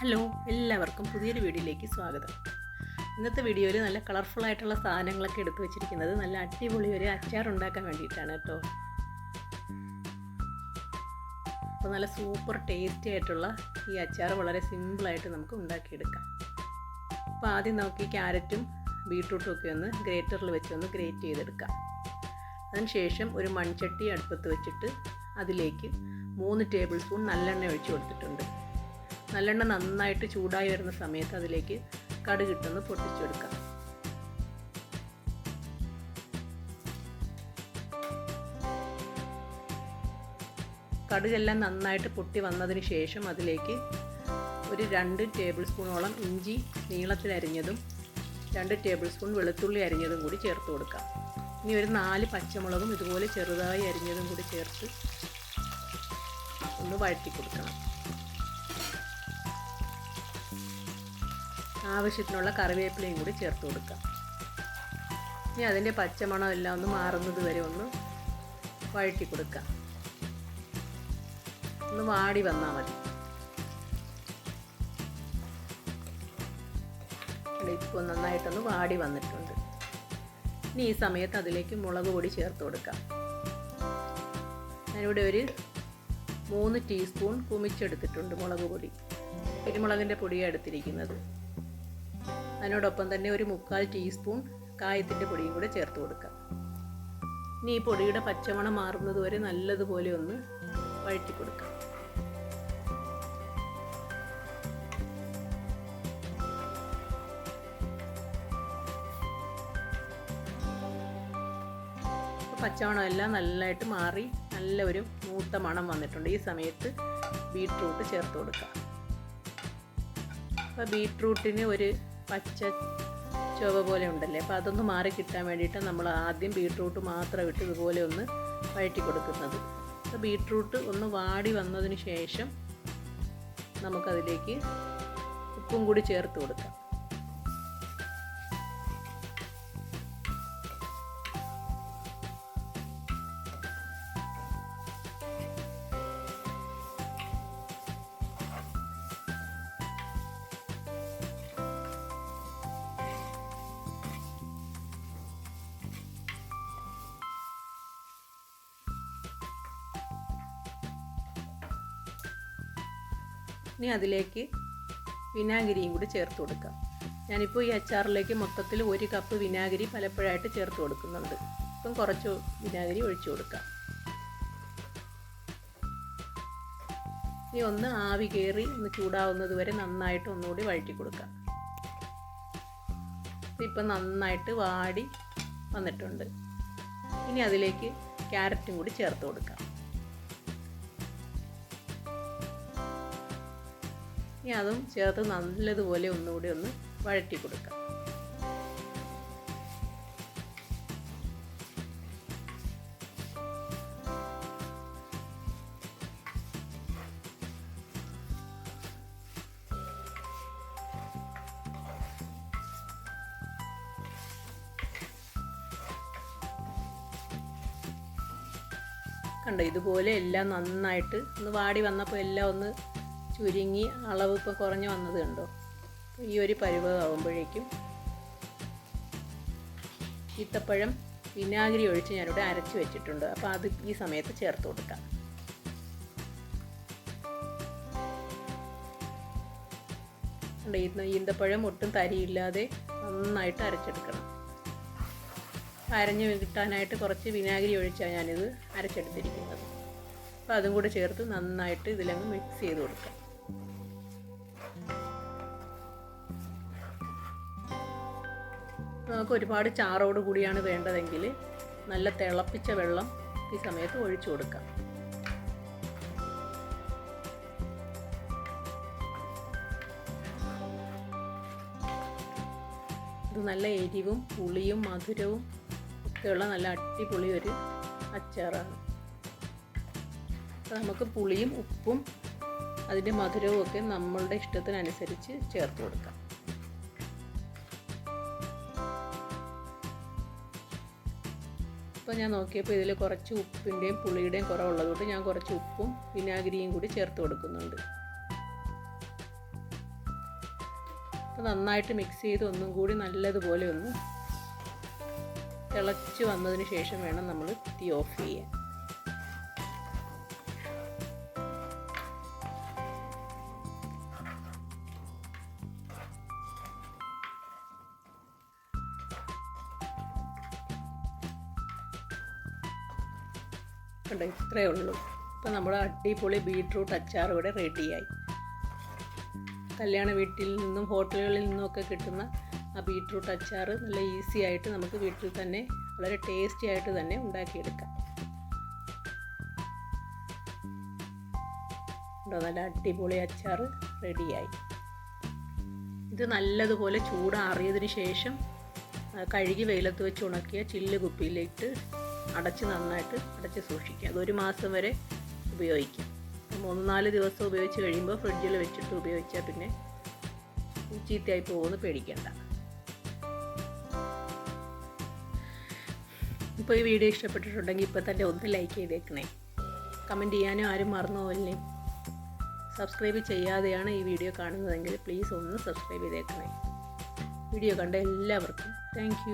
Hello എല്ലാവർക്കും പുതിയൊരു വീഡിയോയിലേക്ക് സ്വാഗതം. ഇന്നത്തെ വീഡിയോയിൽ നല്ല കളർഫുൾ ആയിട്ടുള്ള സാധനങ്ങളൊക്കെ എടുത്തു വെച്ചിരിക്കുന്നത് നല്ല അടിപൊളി ഒരു അച്ചാർ ഉണ്ടാക്കാൻ വേണ്ടിയിട്ടാണ് കേട്ടോ. അപ്പോൾ നല്ല സൂപ്പർ ടേസ്റ്റി ആയിട്ടുള്ള ഈ അച്ചാർ വളരെ സിമ്പിളായിട്ട് നമുക്ക് ഉണ്ടാക്കിയെടുക്കാം. അപ്പോൾ ആദ്യം നമുക്ക് ഈ ക്യാരറ്റും ബീട്രൂട്ടും ഒക്കെ ഒന്ന് ഗ്രേറ്ററിൽ വെച്ച് ഒന്ന് ഗ്രേറ്റ് ചെയ്തെടുക്കാം. അതിനുശേഷം ഒരു മൺചട്ടി അടുപ്പത്ത് വെച്ചിട്ട് അതിലേക്ക് മൂന്ന് ടേബിൾ സ്പൂൺ നല്ലെണ്ണ ഒഴിച്ച് കൊടുത്തിട്ടുണ്ട്. നല്ലെണ്ണ നന്നായിട്ട് ചൂടായി വരുന്ന സമയത്ത് അതിലേക്ക് കടുകിട്ടൊന്ന് പൊട്ടിച്ചെടുക്കാം. കടുകെല്ലാം നന്നായിട്ട് പൊട്ടി വന്നതിന് ശേഷം അതിലേക്ക് ഒരു രണ്ട് ടേബിൾ സ്പൂണോളം ഇഞ്ചി നീളത്തിൽ അരിഞ്ഞതും രണ്ട് ടേബിൾ സ്പൂൺ വെളുത്തുള്ളി അരിഞ്ഞതും കൂടി ചേർത്ത് കൊടുക്കാം. ഇനി ഒരു നാല് പച്ചമുളകും ഇതുപോലെ ചെറുതായി അരിഞ്ഞതും കൂടി ചേർത്ത് ഒന്ന് വഴറ്റി കൊടുക്കണം. ആവശ്യത്തിനുള്ള കറിവേപ്പിലയും കൂടി ചേർത്ത് കൊടുക്കാം. ഇനി അതിന്റെ പച്ചമണം എല്ലാം ഒന്ന് മാറുന്നത് വരെ ഒന്ന് വഴറ്റി കൊടുക്കാം. ഒന്ന് വാടി വന്നാൽ മതി. ഇപ്പോൾ നന്നായിട്ടൊന്ന് വാടി വന്നിട്ടുണ്ട്. ഇനി ഈ സമയത്ത് അതിലേക്ക് മുളക് പൊടി ചേർത്ത് കൊടുക്കാം. ഞാനിവിടെ ഒരു മൂന്ന് ടീസ്പൂൺ കുമിച്ചെടുത്തിട്ടുണ്ട് മുളക് പൊടി. കുരുമുളകിന്റെ പൊടിയാണ് എടുത്തിരിക്കുന്നത്. അതിനോടൊപ്പം തന്നെ ഒരു മുക്കാൽ ടീസ്പൂൺ കായത്തിന്റെ പൊടിയും കൂടെ ചേർത്ത് കൊടുക്കാം. ഇനി ഈ പൊടിയുടെ പച്ചമണം മാറുന്നത് വരെ നല്ലതുപോലെ ഒന്ന് വഴറ്റി കൊടുക്കാം. പച്ചമണം എല്ലാം നല്ലതായിട്ട് മാറി നല്ല ഒരു മൂത്ത മണം വന്നിട്ടുണ്ട്. ഈ സമയത്ത് ബീട്രൂട്ട് ചേർത്ത് കൊടുക്കാം. അപ്പോൾ ബീട്രൂട്ടിന് ഒരു പച്ച ചുവ പോലെ ഉണ്ടല്ലേ? അപ്പോൾ അതൊന്ന് മാറി കിട്ടാൻ വേണ്ടിയിട്ട് നമ്മൾ ആദ്യം ബീട്രൂട്ട് മാത്രം ഇട്ട് ഇതുപോലെ ഒന്ന് വഴറ്റി കൊടുക്കുന്നത്. അപ്പോൾ ബീട്രൂട്ട് ഒന്ന് വാടി വന്നതിന് ശേഷം നമുക്കതിലേക്ക് ഉപ്പും കൂടി ചേർത്ത് കൊടുക്കാം. ഇനി അതിലേക്ക് വിനാഗിരിയും കൂടി ചേർത്ത് കൊടുക്കാം. ഞാനിപ്പോൾ ഈ അച്ചാറിലേക്ക് മൊത്തത്തിൽ ഒരു കപ്പ് വിനാഗിരി പലപ്പോഴായിട്ട് ചേർത്ത് കൊടുക്കുന്നുണ്ട്. ഇപ്പം കുറച്ച് വിനാഗിരി ഒഴിച്ചു കൊടുക്കാം. ഇനി ഒന്ന് ആവി കയറി ഒന്ന് ചൂടാവുന്നത് വരെ നന്നായിട്ട് ഒന്നുകൂടി വഴറ്റി കൊടുക്കാം. ഇപ്പം നന്നായിട്ട് വാടി വന്നിട്ടുണ്ട്. ഇനി അതിലേക്ക് ക്യാരറ്റും കൂടി ചേർത്ത് കൊടുക്കാം. ഇനി അതും ചേർത്ത് നല്ലതുപോലെ ഒന്നുകൂടി ഒന്ന് വഴറ്റി കൊടുക്കാം. കണ്ടോ ഇതുപോലെ എല്ലാം നന്നായിട്ട് ഒന്ന് വാടി വന്നപ്പോൾ എല്ലാം ഒന്ന് ചുരുങ്ങി അളവ് ഇപ്പോൾ കുറഞ്ഞു വന്നത് കണ്ടോ? ഈ ഒരു പരുവമാകുമ്പോഴേക്കും ഈത്തപ്പഴം വിനാഗിരി ഒഴിച്ച് ഞാനിവിടെ അരച്ച് വെച്ചിട്ടുണ്ട്. അപ്പോൾ അത് ഈ സമയത്ത് ചേർത്ത് കൊടുക്കാം. ഈന്തപ്പഴം ഒട്ടും തരിയില്ലാതെ നന്നായിട്ട് അരച്ചെടുക്കണം. അരഞ്ഞ് കിട്ടാനായിട്ട് കുറച്ച് വിനാഗിരി ഒഴിച്ചാണ് ഞാനിത് അരച്ചെടുത്തിരിക്കുന്നത്. അപ്പോൾ അതും കൂടെ ചേർത്ത് നന്നായിട്ട് ഇതിലങ്ങ് മിക്സ് ചെയ്ത് കൊടുക്കാം. നമുക്ക് ഒരുപാട് ചാറോട് കൂടിയാണ് വേണ്ടതെങ്കിൽ നല്ല തിളപ്പിച്ച വെള്ളം ഈ സമയത്ത് ഒഴിച്ചു കൊടുക്കാം. ഇത് നല്ല എരിവും പുളിയും മധുരവും ഒക്കെയുള്ള നല്ല അടിപൊളി ഒരു അച്ചാറാണ്. അപ്പോൾ നമുക്ക് പുളിയും ഉപ്പും അതിന്റെ മധുരവും ഒക്കെ നമ്മളുടെ ഇഷ്ടത്തിനനുസരിച്ച് ചേർത്ത് കൊടുക്കാം. ഇപ്പോൾ ഞാൻ നോക്കിയപ്പോൾ ഇതിൽ കുറച്ച് ഉപ്പിന്റെയും പുളിയുടെയും കുറവുള്ളതുകൊണ്ട് ഞാൻ കുറച്ച് ഉപ്പും വിനാഗിരിയും കൂടി ചേർത്ത് കൊടുക്കുന്നുണ്ട്. അപ്പോൾ നന്നായിട്ട് മിക്സ് ചെയ്ത് ഒന്നും കൂടി നല്ലതുപോലെ ഒന്ന് തിളച്ച് വന്നതിന് ശേഷം വേണം നമ്മൾ തീ ഓഫ് ചെയ്യാൻ. കണ്ടോ? ഇത്രയേ ഉള്ളൂ. ഇപ്പം നമ്മുടെ അടിപൊളി ബീട്രൂട്ട് അച്ചാർ ഇവിടെ റെഡിയായി കല്യാണ വീട്ടിൽ നിന്നും ഹോട്ടലുകളിൽ നിന്നുമൊക്കെ കിട്ടുന്ന ആ ബീട്രൂട്ട് അച്ചാർ നല്ല ഈസി ആയിട്ട് നമുക്ക് വീട്ടിൽ തന്നെ വളരെ ടേസ്റ്റി ആയിട്ട് തന്നെ ഉണ്ടാക്കിയെടുക്കാം. ഉണ്ടോ നല്ല അടിപൊളി അച്ചാർ റെഡിയായി ഇത് നല്ലതുപോലെ ചൂടാറിയതിന് ശേഷം കഴുകി വെയിലത്ത് വെച്ച് ഉണക്കിയ ചില്ല് കുപ്പിയിലിട്ട് അടച്ച് നന്നായിട്ട് അടച്ച് സൂക്ഷിക്കുക. അതൊരു മാസം വരെ ഉപയോഗിക്കാം മൂന്ന് നാല് ദിവസം ഉപയോഗിച്ച് കഴിയുമ്പോൾ ഫ്രിഡ്ജിൽ വെച്ചിട്ട് ഉപയോഗിച്ചാൽ പിന്നെ ചീത്തയായി പോകുമെന്ന് പേടിക്കേണ്ട. ഇപ്പോൾ ഈ വീഡിയോ ഇഷ്ടപ്പെട്ടിട്ടുണ്ടെങ്കിൽ ഇപ്പോൾ തന്നെ ഒന്ന് ലൈക്ക് ചെയ്തേക്കണേ. കമന്റ് ചെയ്യാനും ആരും മറന്നു പോകല്ലേ സബ്സ്ക്രൈബ് ചെയ്യാതെയാണ് ഈ വീഡിയോ കാണുന്നതെങ്കിൽ പ്ലീസ് ഒന്ന് സബ്സ്ക്രൈബ് ചെയ്തേക്കണേ. വീഡിയോ കണ്ട എല്ലാവർക്കും താങ്ക്